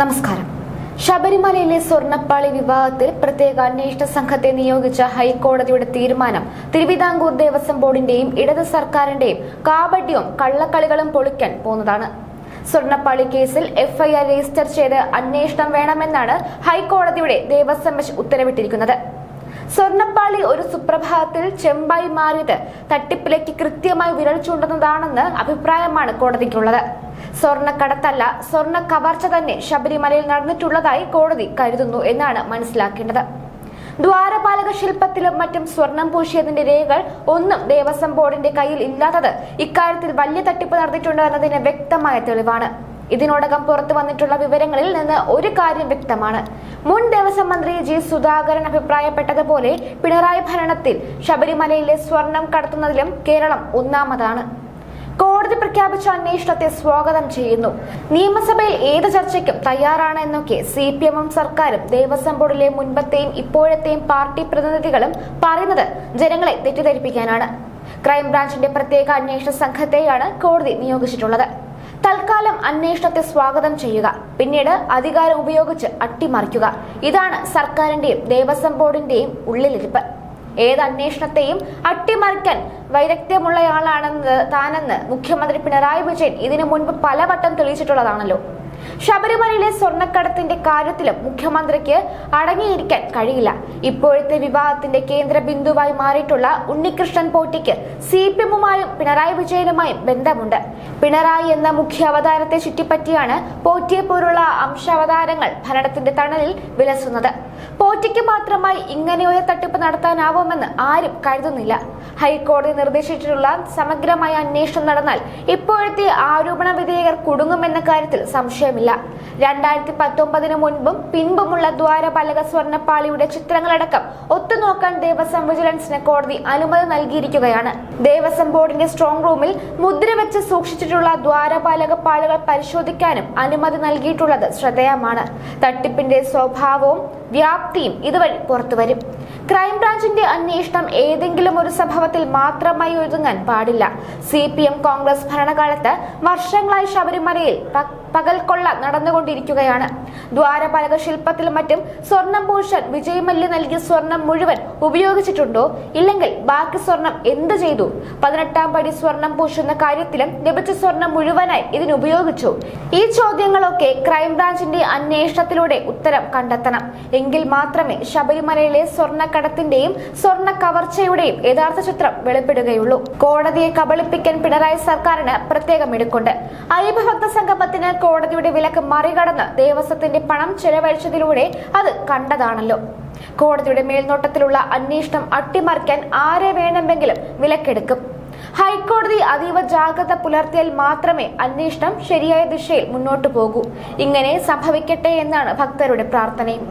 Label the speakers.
Speaker 1: നമസ്കാരം. ശബരിമലയിലെ സ്വർണപ്പാളി വിവാഹത്തിൽ പ്രത്യേക അന്വേഷണ സംഘത്തെ നിയോഗിച്ച ഹൈക്കോടതിയുടെ തീരുമാനം തിരുവിതാംകൂർ ദേവസ്വം ബോർഡിന്റെയും ഇടത് സർക്കാരിന്റെയും കാപട്യവും കള്ളക്കളികളും പൊളിക്കാൻ പോകുന്നതാണ് സ്വർണപ്പാളി കേസിൽ എഫ്ഐആർ രജിസ്റ്റർ ചെയ്ത് അന്വേഷണം വേണമെന്നാണ് ഹൈക്കോടതിയുടെ ദേവസ്വം ബെഞ്ച് ഉത്തരവിട്ടിരിക്കുന്നത്. സ്വർണപ്പാളി ഒരു സുപ്രഭാതത്തിൽ ചെമ്പായി മാറിയത് തട്ടിപ്പിലേക്ക് കൃത്യമായി വിരൽ ചൂണ്ടുന്നതാണെന്ന് അഭിപ്രായമാണ് കോടതിക്കുള്ളത്. സ്വർണക്കടത്തല്ല സ്വർണ കവർച്ച തന്നെ ശബരിമലയിൽ നടന്നിട്ടുള്ളതായി കോടതി കരുതുന്നു എന്നാണ് മനസ്സിലാക്കേണ്ടത്. ദ്വാരപാലക ശില്പത്തിലും മറ്റും സ്വർണം പൂശിയതിന്റെ രേഖകൾ ഒന്നും ദേവസ്വം ബോർഡിന്റെ കയ്യിൽ ഇല്ലാത്തത് ഇക്കാര്യത്തിൽ വലിയ തട്ടിപ്പ് നടന്നിട്ടുണ്ട് എന്നതിന് വ്യക്തമായ തെളിവാണ്. ഇതിനോടകം പുറത്തു വന്നിട്ടുള്ള വിവരങ്ങളിൽ നിന്ന് ഒരു കാര്യം വ്യക്തമാണ്. മുൻ ദേവസ്വം മന്ത്രി ജി സുധാകരൻ അഭിപ്രായപ്പെട്ടതുപോലെ പിണറായി ഭരണത്തിൽ ശബരിമലയിലെ സ്വർണം കടത്തുന്നതിലും കേരളം ഒന്നാമതാണ്. കോടതി പ്രഖ്യാപിച്ച അന്വേഷണത്തെ സ്വാഗതം ചെയ്യുന്നു. നിയമസഭയിൽ ഏത് ചർച്ചയ്ക്കും തയ്യാറാണ് എന്നൊക്കെ സി പി എമ്മും സർക്കാരും ദേവസ്വം ബോർഡിലെ മുൻപത്തെയും ഇപ്പോഴത്തെയും പാർട്ടി പ്രതിനിധികളും പറയുന്നത് ജനങ്ങളെ തെറ്റിദ്ധരിപ്പിക്കാനാണ്. ക്രൈംബ്രാഞ്ചിന്റെ പ്രത്യേക അന്വേഷണ സംഘത്തെയാണ് കോടതി നിയോഗിച്ചിട്ടുള്ളത്. തൽക്കാലം അന്വേഷണത്തെ സ്വാഗതം ചെയ്യുക. പിന്നീട് അധികാരം ഉപയോഗിച്ച് അട്ടിമറിക്കുക. ഇതാണ് സർക്കാരിന്റെയും ദേവസ്വം ബോർഡിന്റെയും ഉള്ളിലിരിപ്പ്. ഏത് അന്വേഷണത്തെയും അട്ടിമറിക്കാൻ വൈദഗ്ധ്യമുള്ളയാളാണെന്ന് താനെന്ന് മുഖ്യമന്ത്രി പിണറായി വിജയൻ ഇതിനു മുൻപ് പലവട്ടം തെളിയിച്ചിട്ടുള്ളതാണല്ലോ. ശബരിമലയിലെ സ്വർണക്കടത്തിന്റെ കാര്യത്തിലും മുഖ്യമന്ത്രിക്ക് അടങ്ങിയിരിക്കാൻ കഴിയില്ല. ഇപ്പോഴത്തെ വിവാദത്തിന്റെ കേന്ദ്ര ബിന്ദുവായി മാറിയിട്ടുള്ള ഉണ്ണികൃഷ്ണൻ പോറ്റിക്ക് സി പി എമ്മുമായും പിണറായി വിജയനുമായും ബന്ധമുണ്ട്. പിണറായി എന്ന മുഖ്യ അവതാരത്തെ ചുറ്റിപ്പറ്റിയാണ് പോറ്റിയെ പോലുള്ള അംശാവതാരങ്ങൾ ഭരണത്തിന്റെ തണലിൽ വിലസുന്നത്. പോറ്റിക്ക് മാത്രമായി ഇങ്ങനെയൊരു തട്ടിപ്പ് നടത്താനാവുമെന്ന് ആരും കരുതുന്നില്ല. ഹൈക്കോടതി നിർദ്ദേശിച്ചിട്ടുള്ള സമഗ്രമായ അന്വേഷണം നടന്നാൽ ഇപ്പോഴത്തെ ആരോപണ വിധേയകർ കുടുങ്ങുമെന്ന കാര്യത്തിൽ സംശയമില്ല രണ്ടായിരത്തി പത്തൊമ്പതിന് മുൻപും പിൻപുമുള്ള ദ്വാരപാലക സ്വർണപ്പാളിയുടെ ചിത്രങ്ങളടക്കം ഒത്തുനോക്കാൻ ദേവസ്വം വിജിലൻസിന് കോടതി അനുമതി നൽകിയിരിക്കുകയാണ്. ദേവസ്വം ബോർഡിന്റെ സ്ട്രോങ് റൂമിൽ മുദ്ര മുദ്രവെച്ച് സൂക്ഷിച്ചിട്ടുള്ള ദ്വാരപാലക പാളികൾ പരിശോധിക്കാനും അനുമതി നൽകിയിട്ടുള്ളത് ശ്രദ്ധേയമാണ്. തട്ടിപ്പിന്റെ സ്വഭാവവും വ്യാപ്തിയും ഇതുവഴി പുറത്തുവരും. ക്രൈംബ്രാഞ്ചിന്റെ അന്വേഷണം ഏതെങ്കിലും ഒരു സംഭവത്തിൽ മാത്രമായി ഒതുങ്ങാൻ പാടില്ല. സി പി എം കോൺഗ്രസ് ഭരണകാലത്ത് വർഷങ്ങളായി ശബരിമലയിൽ പകൽക്കൊള്ള നടന്നുകൊണ്ടിരിക്കുകയാണ്. ദ്വാരപാലക ശില്പത്തിലും മറ്റും സ്വർണം പൂശാൻ വിജയമല്യ നൽകിയ സ്വർണം മുഴുവൻ ഉപയോഗിച്ചിട്ടുണ്ടോ? ഇല്ലെങ്കിൽ ബാക്കി സ്വർണം എന്ത് ചെയ്തു? പതിനെട്ടാം പടി സ്വർണം പൂശുന്ന കാര്യത്തിലും ലഭിച്ച സ്വർണം മുഴുവനായി ഇതിന് ഉപയോഗിച്ചു. ഈ ചോദ്യങ്ങളൊക്കെ ക്രൈംബ്രാഞ്ചിന്റെ അന്വേഷണത്തിലൂടെ ഉത്തരം കണ്ടെത്തണം. എങ്കിൽ മാത്രമേ ശബരിമലയിലെ സ്വർണക്കടത്തിന്റെയും സ്വർണ കവർച്ചയുടെയും യഥാർത്ഥ ചിത്രം വെളിപ്പെടുകയുള്ളൂ. കോടതിയെ കബളിപ്പിക്കാൻ പിണറായി സർക്കാരിന് പ്രത്യേകം എടുക്കുണ്ട് അയ്യപ്പഭക്ത സംഗമത്തിന് കോടതിയുടെ വിലക്ക് മറികടന്ന് ദേവസ്വത്തിന്റെ പണം ചെലവഴിച്ചതിലൂടെ അത് കണ്ടതാണല്ലോ. കോടതിയുടെ മേൽനോട്ടത്തിലുള്ള അന്വേഷണം അട്ടിമറിക്കാൻ ആരെ വേണമെങ്കിലും വിലക്കെടുക്കും. ഹൈക്കോടതി അതീവ ജാഗ്രത പുലർത്തിയാൽ മാത്രമേ അന്വേഷണം ശരിയായ ദിശയിൽ മുന്നോട്ടു പോകൂ. ഇങ്ങനെ സംഭവിക്കട്ടെ എന്നാണ് ഭക്തരുടെ പ്രാർത്ഥനയും.